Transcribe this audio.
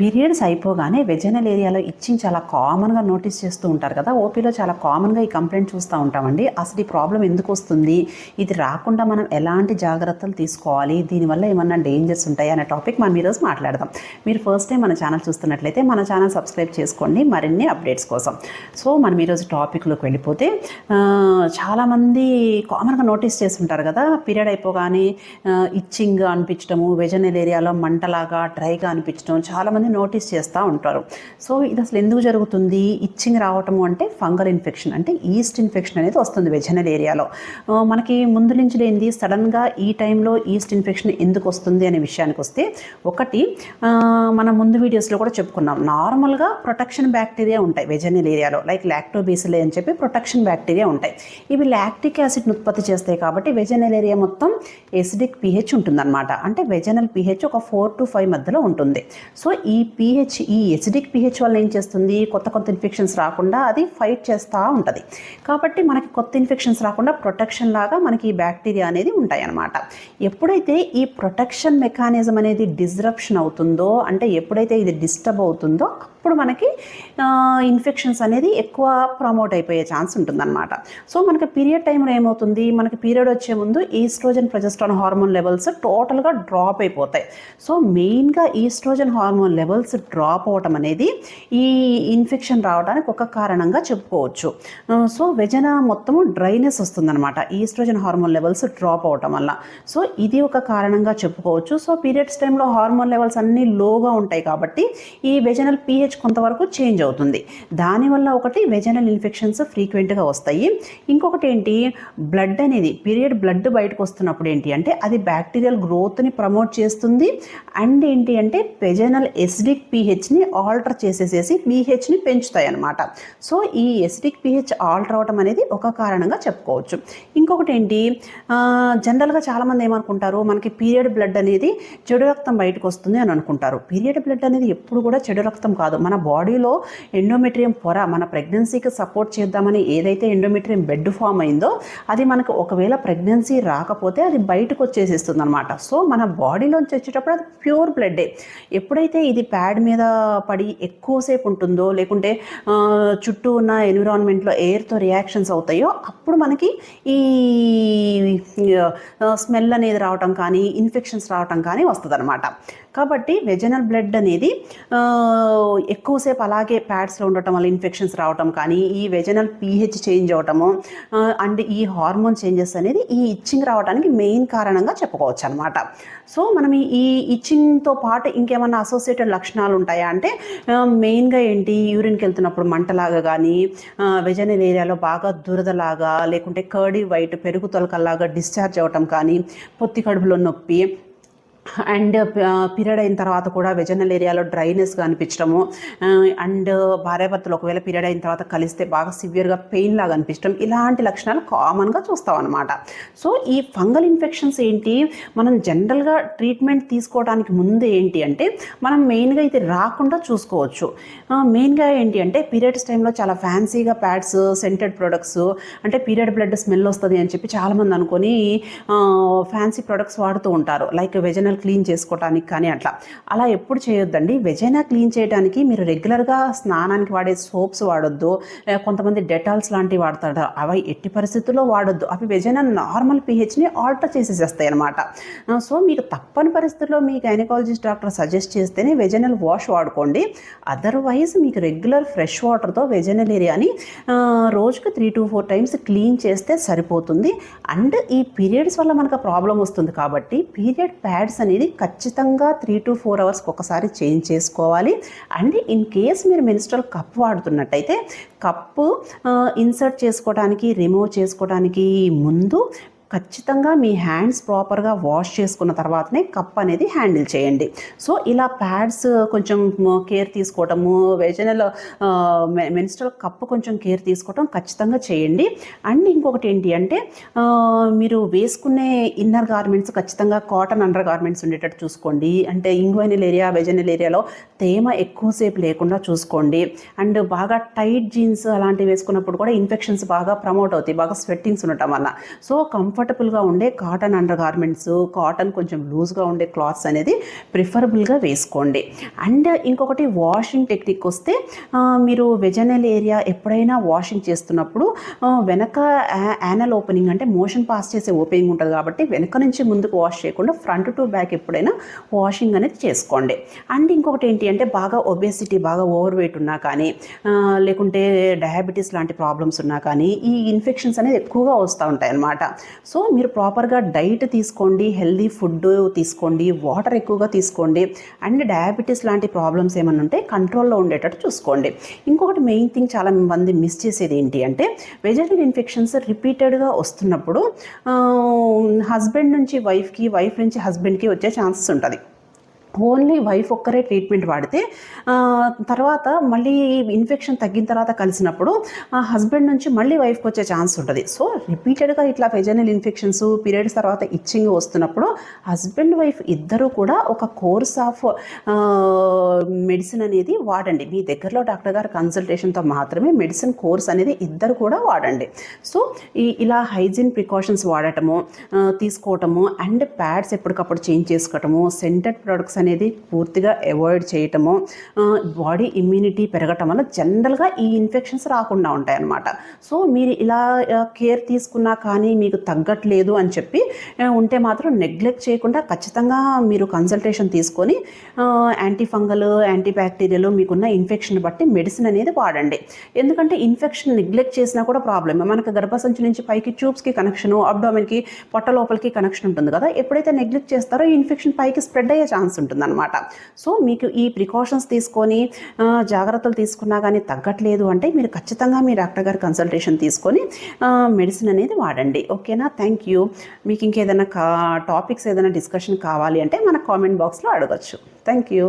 Periods అయిపోగానే vaginal ఏరియాలో itching చాలా కామన్గా నోటీస్ చేస్తూ ఉంటారు కదా ఓపీలో చాలా కామన్గా ఈ కంప్లైంట్ చూస్తూ ఉంటామండి. అసలు ఈ ప్రాబ్లం ఎందుకు వస్తుంది? ఇది రాకుండా మనం ఎలాంటి జాగ్రత్తలు తీసుకోవాలి? దీనివల్ల ఏమన్నా డేంజర్స్ ఉంటాయి అనే టాపిక్ మనం ఈరోజు మాట్లాడదాం. మీరు ఫస్ట్ టైం మన ఛానల్ చూస్తున్నట్లయితే మన ఛానల్ సబ్స్క్రైబ్ చేసుకోండి. మరిన్ని అప్డేట్స్ కోసం. సో మనం ఈరోజు టాపిక్లోకి వెళ్ళిపోతే చాలామంది కామన్గా నోటీస్ చేస్తుంటారు కదా పీరియడ్ అయిపోగానే ఇచ్చింగ్ అనిపించడము వెజనల్ ఏరియాలో మంటలాగా డ్రైగా అనిపించడం చాలామంది నోటీస్ చేస్తూ ఉంటారు. సో ఇది అసలు ఎందుకు జరుగుతుంది? ఇచ్చింగ్ రావటము అంటే ఫంగల్ ఇన్ఫెక్షన్ అంటే ఈస్ట్ ఇన్ఫెక్షన్ అనేది వస్తుంది వెజనల్ ఏరియాలో. మనకి ముందు నుంచి లేనిది సడన్గా ఈ టైంలో ఈస్ట్ ఇన్ఫెక్షన్ ఎందుకు వస్తుంది అనే విషయానికి వస్తే ఒకటి మన మనం ముందు వీడియోస్లో కూడా చెప్పుకున్నాం. నార్మల్గా ప్రొటెక్షన్ బ్యాక్టీరియా ఉంటాయి వెజనల్ ఏరియాలో. లైక్ లాక్టోబీసిలే అని చెప్పి ప్రొటెక్షన్ బ్యాక్టీరియా ఉంటాయి. ఇవి లాక్టిక్ యాసిడ్ని ఉత్పత్తి చేస్తాయి కాబట్టి వెజనల్ ఏరియా మొత్తం ఎసిడిక్ పిహెచ్ ఉంటుందన్నమాట. అంటే వెజనల్ పిహెచ్ ఒక ఫోర్ టు ఫైవ్ మధ్యలో ఉంటుంది. సో ఈ పిహెచ్ ఈ ఎసిడిక్ పిహెచ్ వల్ల ఏం చేస్తుంది? కొత్త కొత్త ఇన్ఫెక్షన్స్ రాకుండా అది ఫైట్ చేస్తూ ఉంటుంది. కాబట్టి మనకి కొత్త ఇన్ఫెక్షన్స్ రాకుండా ప్రొటెక్షన్ లాగా మనకి ఈ బ్యాక్టీరియా అనేది ఉంటాయి అన్నమాట ఎప్పుడైతే ఈ ప్రొటెక్షన్ మెకానిజం అనేది డిస్రప్షన్ అవుతుందో అంటే ఎప్పుడైతే ఇది డిస్టర్బ్ అవుతుందో అప్పుడు మనకి ఇన్ఫెక్షన్స్ అనేది ఎక్కువ ప్రమోట్ అయిపోయే ఛాన్స్ ఉంటుందన్నమాట. సో మనకి పీరియడ్ టైంలో ఏమవుతుంది? మనకి పీరియడ్ వచ్చే ముందు ఈస్ట్రోజన్ ప్రొజెస్ట్రాన్ హార్మోన్ లెవెల్స్ టోటల్గా డ్రాప్ అయిపోతాయి. సో మెయిన్గా ఈస్ట్రోజన్ హార్మోన్ లెవెల్స్ డ్రాప్ అవటం అనేది ఈ ఇన్ఫెక్షన్ రావడానికి ఒక కారణంగా చెప్పుకోవచ్చు. సో వెజన మొత్తము డ్రైనెస్ వస్తుందన్నమాట ఈస్ట్రోజన్ హార్మోన్ లెవెల్స్ డ్రాప్ అవటం వల్ల. సో ఇది ఒక కారణంగా చెప్పుకోవచ్చు. సో పీరియడ్స్ టైంలో హార్మోన్ లెవెల్స్ అన్నీ లోగా ఉంటాయి కాబట్టి ఈ వెజనల్ పీహెచ్ కొంతవరకు చేంజ్ అవుతుంది. దానివల్ల ఒకటి వెజనల్ ఇన్ఫెక్షన్స్ ఫ్రీక్వెంట్గా వస్తాయి. ఇంకొకటి ఏంటి? బ్లడ్ అనేది పీరియడ్ బ్లడ్ బయటకు వస్తున్నప్పుడు ఏంటి అంటే అది బ్యాక్టీరియల్ గ్రోత్ని ప్రమోట్ చేస్తుంది. అండ్ ఏంటి అంటే వెజనల్ ఎసిడిక్ పీహెచ్ని ఆల్టర్ చేసేసేసి పీహెచ్ని పెంచుతాయి అన్నమాట. సో ఈ ఎసిడిక్ పీహెచ్ ఆల్టర్ అవటం అనేది ఒక కారణంగా చెప్పుకోవచ్చు. ఇంకొకటి ఏంటి? జనరల్గా చాలామంది ఏమనుకుంటారు? మనకి పీరియడ్ బ్లడ్ అనేది చెడు రక్తం బయటకు వస్తుంది అని అనుకుంటారు. పీరియడ్ బ్లడ్ అనేది ఎప్పుడు కూడా చెడు రక్తం కాదు. మన బాడీలో ఎండోమెట్రియం పొర మన ప్రెగ్నెన్సీకి సపోర్ట్ చేద్దామని ఏదైతే ఎండోమెట్రియం బెడ్ ఫామ్ అయిందో అది మనకు ఒకవేళ ప్రెగ్నెన్సీ రాకపోతే అది బయటకు వచ్చేసేస్తుంది అనమాట సో మన బాడీలోంచి వచ్చేటప్పుడు అది ప్యూర్ బ్లడ్డే ఎప్పుడైతే ఇది ప్యాడ్ మీద పడి ఎక్కువసేపు ఉంటుందో లేకుంటే చుట్టూ ఉన్న ఎన్విరాన్మెంట్లో ఎయిర్తో రియాక్షన్స్ అవుతాయో అప్పుడు మనకి ఈ స్మెల్ అనేది రావటం కానీ ఇన్ఫెక్షన్స్ రావటం కానీ వస్తుంది కాబట్టి వెజనల్ బ్లడ్ అనేది ఎక్కువసేపు అలాగే ప్యాడ్స్లో ఉండటం వల్ల ఇన్ఫెక్షన్స్ రావటం కానీ ఈ వెజనల్ పీహెచ్ చేంజ్ అవటము అండ్ ఈ హార్మోన్ చేంజెస్ అనేది ఈ ఇచ్చింగ్ రావడానికి మెయిన్ కారణంగా చెప్పుకోవచ్చు అనమాట సో మనం ఈ- ఇచ్చింగ్తో పాటు ఇంకేమైనా అసోసియేటెడ్ లక్షణాలు ఉంటాయా అంటే మెయిన్గా ఏంటి? యూరిన్కి వెళ్తున్నప్పుడు మంటలాగా కానీ వెజనల్ ఏరియాలో బాగా దురదలాగా లేకుంటే కర్డీ వైట్ పెరుగు తొలకల్లాగా డిశ్చార్జ్ అవ్వటం కానీ పొత్తి కడుపులో నొప్పి అండ్ పీరియడ్ అయిన తర్వాత కూడా వెజనల్ ఏరియాలో డ్రైనెస్గా అనిపించడము. అండ్ భార్యాభర్తలు ఒకవేళ పీరియడ్ అయిన తర్వాత కలిస్తే బాగా సివియర్గా పెయిన్ లాగా అనిపించడం. ఇలాంటి లక్షణాలు కామన్గా చూస్తాం అనమాట సో ఈ ఫంగల్ ఇన్ఫెక్షన్స్ ఏంటి? మనం జనరల్గా ట్రీట్మెంట్ తీసుకోవడానికి ముందు ఏంటి అంటే మనం మెయిన్గా ఇది రాకుండా చూసుకోవచ్చు. మెయిన్గా ఏంటి అంటే పీరియడ్స్ టైంలో చాలా ఫ్యాన్సీగా ప్యాడ్స్ సెంటెడ్ ప్రొడక్ట్స్ అంటే పీరియడ్ బ్లడ్ స్మెల్ వస్తుంది అని చెప్పి చాలామంది అనుకొని ఫ్యాన్సీ ప్రొడక్ట్స్ వాడుతూ ఉంటారు. లైక్ వెజనల్ క్లీన్ చేసుకోవడానికి కానీ అట్లా. అలా ఎప్పుడు చేయొద్దండి. వెజైనా క్లీన్ చేయడానికి మీరు రెగ్యులర్గా స్నానానికి వాడే సోప్స్ వాడొద్దు. కొంతమంది డెటాల్స్ లాంటివి వాడతారు అవి ఎట్టి పరిస్థితుల్లో వాడొద్దు. అవి వెజైనా నార్మల్ పిహెచ్ని ఆల్టర్ చేసేసేస్తాయి అనమాట సో మీకు తప్పని పరిస్థితుల్లో మీ గైనకాలజిస్ట్ డాక్టర్ సజెస్ట్ చేస్తేనే వెజనల్ వాష్ వాడుకోండి. అదర్వైజ్ మీకు రెగ్యులర్ ఫ్రెష్ వాటర్తో వెజనల్ ఏరియాని రోజుకి రోజుకు three to four times clean చేస్తే సరిపోతుంది. అండ్ ఈ పీరియడ్స్ వల్ల మనకు ప్రాబ్లం వస్తుంది కాబట్టి పీరియడ్ ప్యాడ్స్ అనేది ఖచ్చితంగా త్రీ టు ఫోర్ అవర్స్కి ఒకసారి చేంజ్ చేసుకోవాలి. అండ్ ఇన్ కేస్ మీరు మెన్స్ట్రల్ కప్ వాడుతున్నట్టయితే కప్పు ఇన్సర్ట్ చేసుకోవడానికి రిమూవ్ చేసుకోవడానికి ముందు ఖచ్చితంగా మీ హ్యాండ్స్ ప్రాపర్గా వాష్ చేసుకున్న తర్వాతనే కప్ అనేది హ్యాండిల్ చేయండి. సో ఇలా ప్యాడ్స్ కొంచెం కేర్ తీసుకోవటము వెజనల్ మెన్స్ట్రల్ కప్ కొంచెం కేర్ తీసుకోవటం ఖచ్చితంగా చేయండి. అండ్ ఇంకొకటి ఏంటి అంటే మీరు వేసుకునే ఇన్నర్ గార్మెంట్స్ ఖచ్చితంగా కాటన్ అండర్ గార్మెంట్స్ ఉండేటట్టు చూసుకోండి. అంటే ఇంగ్వైనల్ ఏరియా వెజనల్ ఏరియాలో తేమ ఎక్కువసేపు లేకుండా చూసుకోండి. అండ్ బాగా టైట్ జీన్స్ అలాంటివి వేసుకున్నప్పుడు కూడా ఇన్ఫెక్షన్స్ బాగా ప్రమోట్ అవుతాయి బాగా స్వెట్టింగ్స్ ఉండటం వల్ల. సో కంఫర్ట్ కంఫర్టబుల్గా ఉండే కాటన్ అండర్ గార్మెంట్స్ కాటన్ కొంచెం లూజ్గా ఉండే క్లాత్స్ అనేది ప్రిఫరబుల్గా వేసుకోండి. అండ్ ఇంకొకటి వాషింగ్ టెక్నిక్ వస్తే మీరు వెజనల్ ఏరియా ఎప్పుడైనా వాషింగ్ చేస్తున్నప్పుడు వెనక యానల్ ఓపెనింగ్ అంటే మోషన్ పాస్ చేసే ఓపెనింగ్ ఉంటుంది కాబట్టి వెనక నుంచి ముందుకు వాష్ చేయకుండా ఫ్రంట్ టు బ్యాక్ ఎప్పుడైనా వాషింగ్ అనేది చేసుకోండి. అండ్ ఇంకొకటి ఏంటి అంటే బాగా ఒబేసిటీ బాగా ఓవర్ వెయిట్ ఉన్నా కానీ లేకుంటే డయాబెటీస్ లాంటి ప్రాబ్లమ్స్ ఉన్నా కానీ ఈ ఇన్ఫెక్షన్స్ అనేది ఎక్కువగా వస్తూ ఉంటాయి అన్నమాట సో మీరు ప్రాపర్గా డైట్ తీసుకోండి హెల్దీ ఫుడ్ తీసుకోండి వాటర్ ఎక్కువగా తీసుకోండి అండ్ డయాబెటీస్ లాంటి ప్రాబ్లమ్స్ ఏమైనా ఉంటే కంట్రోల్లో ఉండేటట్టు చూసుకోండి. ఇంకొకటి మెయిన్ థింగ్ చాలా మంది మిస్ చేసేది ఏంటి అంటే వెజనల్ ఇన్ఫెక్షన్స్ రిపీటెడ్గా వస్తున్నప్పుడు హస్బెండ్ నుంచి వైఫ్కి వైఫ్ నుంచి హస్బెండ్కి వచ్చే ఛాన్సెస్ ఉంటుంది. ఓన్లీ వైఫ్ ఒక్కరే ట్రీట్మెంట్ వాడితే తర్వాత మళ్ళీ ఇన్ఫెక్షన్ తగ్గిన తర్వాత కలిసినప్పుడు ఆ హస్బెండ్ నుంచి మళ్ళీ వైఫ్కి వచ్చే ఛాన్స్ ఉంటుంది. సో రిపీటెడ్గా ఇట్లా వెజనల్ ఇన్ఫెక్షన్స్ పీరియడ్స్ తర్వాత ఇచ్చింగ్ వస్తున్నప్పుడు హస్బెండ్ వైఫ్ ఇద్దరూ కూడా ఒక కోర్స్ ఆఫ్ మెడిసిన్ అనేది వాడండి. మీ దగ్గరలో డాక్టర్ గారి కన్సల్టేషన్తో మాత్రమే మెడిసిన్ కోర్స్ అనేది ఇద్దరు కూడా వాడండి. సో ఈ ఇలా హైజీన్ ప్రికాషన్స్ వాడటము తీసుకోవటము అండ్ ప్యాడ్స్ ఎప్పటికప్పుడు చేంజ్ చేసుకోవటము సెంటెడ్ ప్రొడక్ట్స్ అనేది పూర్తిగా అవాయిడ్ చేయటము బాడీ ఇమ్యూనిటీ పెరగటం వల్ల జనరల్గా ఈ ఇన్ఫెక్షన్స్ రాకుండా ఉంటాయి అన్నమాట సో మీరు ఇలా కేర్ తీసుకున్నా కానీ మీకు తగ్గట్లేదు అని చెప్పి ఉంటే మాత్రం నెగ్లెక్ట్ చేయకుండా ఖచ్చితంగా మీరు కన్సల్టేషన్ తీసుకొని యాంటీ ఫంగల్ యాంటీ బ్యాక్టీరియల్ మీకున్న ఇన్ఫెక్షన్ బట్టి మెడిసిన్ అనేది వాడండి. ఎందుకంటే ఇన్ఫెక్షన్ నెగ్లెక్ట్ చేసినా కూడా ప్రాబ్లమ్. మనకు గర్భసంచి నుంచి పైకి ట్యూబ్స్కి కనెక్షన్ అబ్డామిన్కి పొట్ట లోపలికి కనెక్షన్ ఉంటుంది కదా. ఎప్పుడైతే నెగ్లెక్ట్ చేస్తారో ఈ ఇన్ఫెక్షన్ పైకి స్ప్రెడ్ అయ్యే ఛాన్స్ ఉంటుంది. ఉంటుందన్నమాట. సో మీకు ఈ ప్రికాషన్స్ తీసుకొని జాగ్రత్తలు తీసుకున్నా కానీ తగ్గట్లేదు అంటే మీరు ఖచ్చితంగా మీ డాక్టర్ గారి కన్సల్టేషన్ తీసుకొని మెడిసిన్ అనేది వాడండి. ఓకేనా? థ్యాంక్ యూ మీకు ఇంకేదైనా కా టాపిక్స్ ఏదైనా డిస్కషన్ కావాలి అంటే మన కామెంట్ బాక్స్లో అడగచ్చు. Thank you